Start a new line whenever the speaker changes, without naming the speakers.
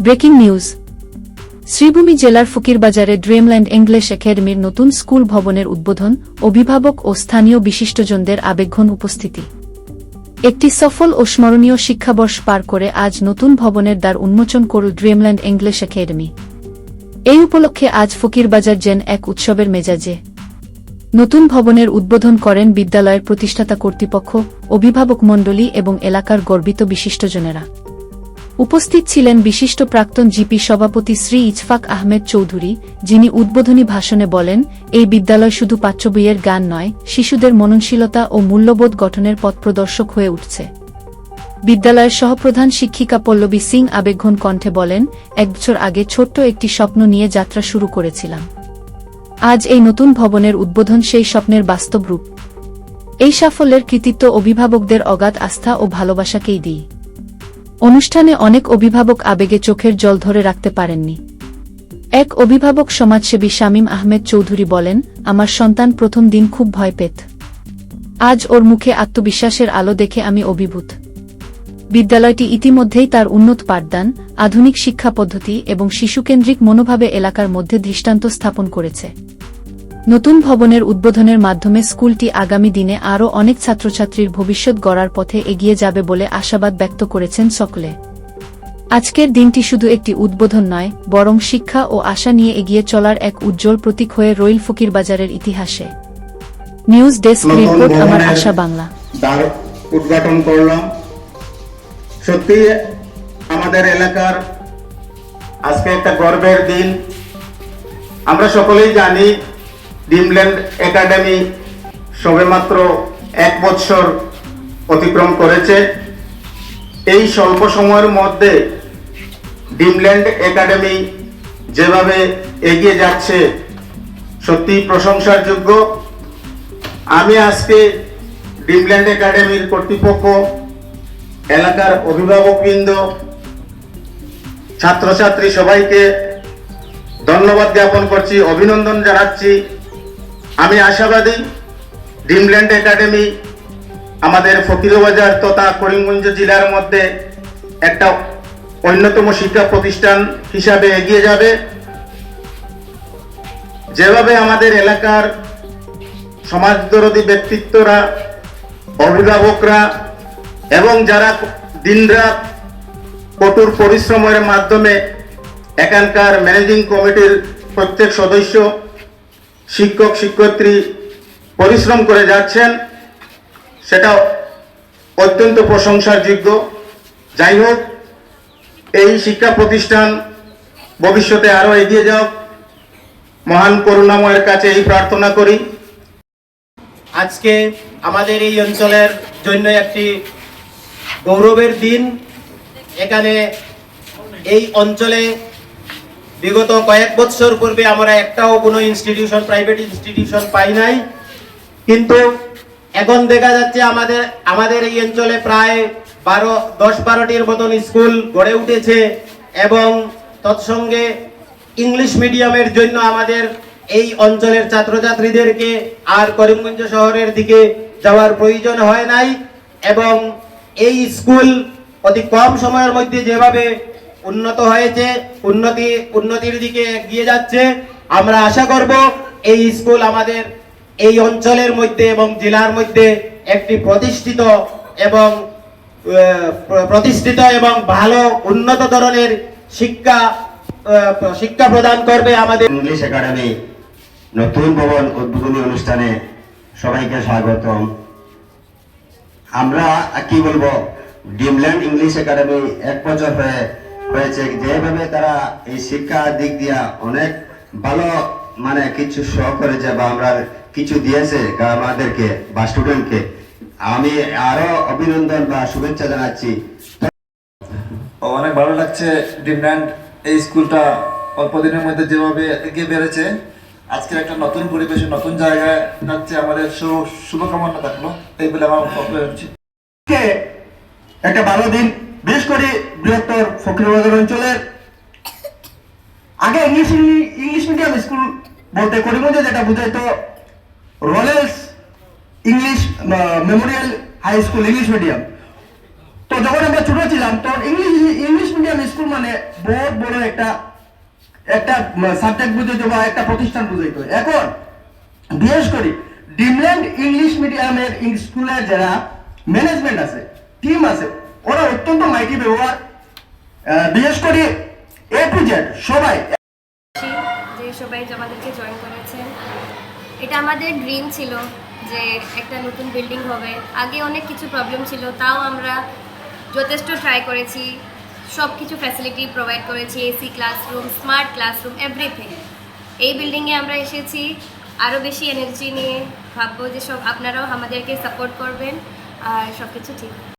Breaking news. Sreebhumi জেলার ফকিরবাজারে Dreamland English একাডেমির নতুন স্কুল ভবনের উদ্বোধন অভিভাবক ও স্থানীয় বিশিষ্টজনদের আবেগঘন উপস্থিতি। একটি সফল ও স্মরণীয় শিক্ষাবর্ষ পার করে আজ নতুন ভবনের দ্বার উন্মোচন করল ড্রিমল্যান্ড ইংলিশ একাডেমি। এই উপলক্ষে আজ ফকিরবাজার জেন এক উৎসবের মেজাজে। নতুন ভবনের উদ্বোধন করেন বিদ্যালয়ের প্রতিষ্ঠাতা কর্তৃপক্ষ, অভিভাবক মণ্ডলী এবং এলাকার গর্বিত বিশিষ্টজনেরা। উপস্থিত ছিলেন বিশিষ্ট প্রাক্তন জিপি সভাপতি শ্রী ইজফাক আহমেদ চৌধুরী, যিনি উদ্বোধনী ভাষণে বলেন, এই বিদ্যালয় শুধু পাঠ্য বইয়ের গান নয়, শিশুদের মননশীলতা ও মূল্যবোধ গঠনের পথ প্রদর্শক হয়ে উঠছে। বিদ্যালয়ের সহপ্রধান শিক্ষিকা পল্লবী সিং আবেগঘন কণ্ঠে বলেন, এক বছর আগে ছোট্ট একটি স্বপ্ন নিয়ে যাত্রা শুরু করেছিলাম। আজ এই নতুন ভবনের উদ্বোধন সেই স্বপ্নের বাস্তব রূপ। এই সাফল্যের কৃতিত্ব অভিভাবকদের অগাধ আস্থা ও ভালোবাসাকেই দিই। অনুষ্ঠানে অনেক অভিভাবক আবেগে চোখের জল ধরে রাখতে পারেননি। এক অভিভাবক সমাজসেবী শামীম আহমেদ চৌধুরী বলেন, আমার সন্তান প্রথম দিন খুব ভয় পেত। আজ ওর মুখে আত্মবিশ্বাসের আলো দেখে আমি অভিভূত। বিদ্যালয়টি ইতিমধ্যেই তার উন্নত পাঠদান, আধুনিক শিক্ষা পদ্ধতি এবং শিশুকেন্দ্রিক মনোভাবে এলাকার মধ্যে দৃষ্টান্ত স্থাপন করেছে। নতুন ভবনের উদ্বোধনের মাধ্যমে স্কুলটি আগামী দিনে আরও অনেক ছাত্রছাত্রীর ভবিষ্যৎ গড়ার পথে এগিয়ে যাবে বলে আশাবাদ ব্যক্ত করেছেন সকলে। আজকের দিনটি শুধু একটি উদ্বোধন নয় বরং শিক্ষা ও আশা নিয়ে এগিয়ে চলার এক উজ্জ্বল প্রতীক হয়ে রইল ফকির বাজারের ইতিহাসে। নিউজ ডেস্ক রিপোর্ট আমার আশা বাংলা।
উদ্ঘাটন করলাম। সত্যি আমাদের এলাকার আজকে একটা গর্বের দিন। আমরা সকলেই জানি ডিমল্যান্ড একাডেমি সবেমাত্র এক বছর অতিক্রম করেছে। এই স্বল্প সময়ের মধ্যে ডিমল্যান্ড একাডেমি যেভাবে এগিয়ে যাচ্ছে সত্যি প্রশংসার যোগ্য আমি আজকে ড্রিমল্যান্ড একাডেমির কর্তৃপক্ষ, এলাকার অভিভাবকবৃন্দ, ছাত্রছাত্রী সবাইকে ধন্যবাদ জ্ঞাপন করছি, অভিনন্দন জানাচ্ছি। আমি আশাবাদী ড্রিমল্যান্ড একাডেমি আমাদের ফকিরবাজার তথা করিমগঞ্জ জেলার মধ্যে একটা অন্যতম শিক্ষা প্রতিষ্ঠান হিসাবে এগিয়ে যাবে। যেভাবে আমাদের এলাকার সমাজদরদী ব্যক্তিত্বরা, অভিভাবকরা এবং যারা দিনরাত কঠোর পরিশ্রমের মাধ্যমে এখানকার ম্যানেজিং কমিটির প্রত্যেক সদস্য শিক্ষক শিক্ষয়িত্রী পরিশ্রম করে যাচ্ছেন সেটা অত্যন্ত প্রশংসার যোগ্য যাই হোক, এই শিক্ষা প্রতিষ্ঠান ভবিষ্যতে আরও এগিয়ে যাওক মহান করুণাময়ের কাছে এই প্রার্থনা করি।
আজকে আমাদের এই অঞ্চলের জন্য একটি গৌরবের দিন। এখানে এই অঞ্চলে বিগত কয়েক বছর পূর্বে আমরা একটাও কোনো ইনস্টিটিউশন প্রাইভেট ইনস্টিটিউশন পাই নাই। কিন্তু এখন দেখা যাচ্ছে আমাদের আমাদের এই অঞ্চলে প্রায় বারো, দশ বারোটির মতন স্কুল গড়ে উঠেছে এবং তৎসঙ্গে ইংলিশ মিডিয়ামের জন্য আমাদের এই অঞ্চলের ছাত্রছাত্রীদেরকে আর করিমগঞ্জ শহরের দিকে যাওয়ার প্রয়োজন হয় নাই এবং এই স্কুল অতি কম সময়ের মধ্যে যেভাবে উন্নত হয়েছে, উন্নতি, উন্নতির দিকে এগিয়ে যাচ্ছে। আমরা আশা করব এই স্কুল আমাদের এই অঞ্চলের মধ্যে এবং জেলার মধ্যে একটি প্রতিষ্ঠিত এবং প্রতিষ্ঠিত এবং ভালো, উন্নত ধরনের শিক্ষা শিক্ষা প্রদান করবে আমাদের
ইংলিশ একাডেমি নতুন ভবন উদ্বোধনী অনুষ্ঠানে সবাইকে স্বাগতম। আমরা কি বলব? ডিমল্যান্ড ইংলিশ একাডেমি এক বছর হয়ে হয়েছে যেভাবে তারা এই শিক্ষা দিক দিয়া অনেক ভালো মানে কিছু শো করেছে বা আমরা কিছু দিয়েছে আমাদেরকে বা স্টুডেন্টকে আমি আরও অভিনন্দন বা শুভেচ্ছা জানাচ্ছি।
ও অনেক ভালো লাগছে ডিমল্যান্ড এই স্কুলটা অল্প দিনের মধ্যে যেভাবে এগিয়ে বেড়েছে। আজকের একটা নতুন পরিবেশে নতুন জায়গায় যাচ্ছে আমাদের শুভকামনা থাকল এই বলে আমার।
একটা ভালো দিন। বিশেষ করে বৃহত্তর ফকিরবাজার অঞ্চলের আগে ইংলিশ ইংলিশ মিডিয়াম স্কুল বলতে করিমগঞ্জে যেটা বুঝাইতো রলেস English memorial high school, English medium. তো যখন আমরা ছোট ছিলাম, তখন ইংলিশ ইংলিশ মিডিয়াম স্কুল মানে বহুত বড় একটা একটা সাবজেক্ট বুঝাইতো বা একটা প্রতিষ্ঠান বুঝাইতো। এখন বিশেষ করে ডিমল্যান্ড ইংলিশ মিডিয়ামের স্কুলের যারা ম্যানেজমেন্ট আছে টিম আছে ওরা অত্যন্ত মাইটি ব্যবহার। বিশেষ করে এ টু জেড সবাই।
যে সবাই আমাদেরকে জয়েন করেছেন এটা আমাদের ড্রিম ছিল যে একটা নতুন বিল্ডিং হবে। আগে অনেক কিছু প্রবলেম ছিল, তাও আমরা যথেষ্ট ট্রাই করেছি। সব কিছু ফ্যাসিলিটি প্রোভাইড করেছি AC classroom smart classroom everything এই বিল্ডিংয়ে আমরা এসেছি আরও বেশি এনার্জি নিয়ে। ভাববো যে সব আপনারাও আমাদেরকে সাপোর্ট করবেন, আর সব কিছু ঠিক।